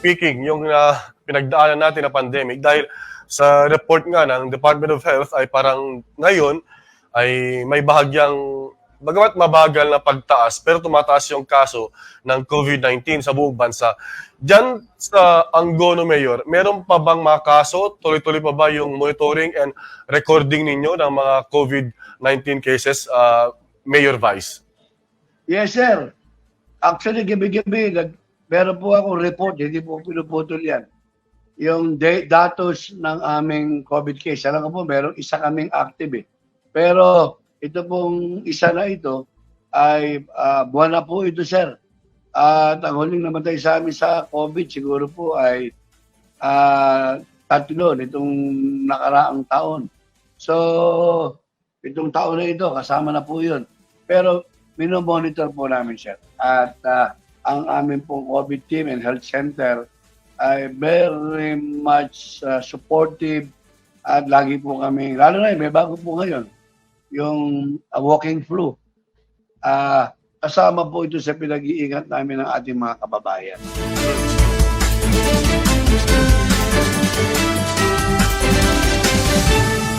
speaking, yung uh, pinagdaanan natin na pandemic dahil sa report nga ng Department of Health ay parang ngayon ay may bahagyang bagamat mabagal na pagtaas pero tumataas yung kaso ng COVID-19 sa buong bansa. Diyan sa Angono Mayor, meron pa bang mga kaso? Tuloy-tuloy pa ba yung monitoring and recording ninyo ng mga COVID-19 cases, uh, Mayor Vice? Yes, sir. Actually, gabi-gabi, meron po akong report, hindi po pinuputol yan. Yung da- datos ng aming COVID case. Alam ko po, meron isa kaming active eh. Pero ito pong isa na ito ay ah, buwan na po ito, sir. At ang huling namatay sa amin sa COVID siguro po ay ah, tatlo nitong nakaraang taon. So, itong taon na ito, kasama na po yun. Pero minomonitor po namin siya. At ah, ang amin pong COVID team and health center ay very much ah, supportive at lagi po kami, lalo na may bago po ngayon, yung ah, walking flu. Ah, kasama po ito sa pinag-iingat namin ng ating mga kababayan.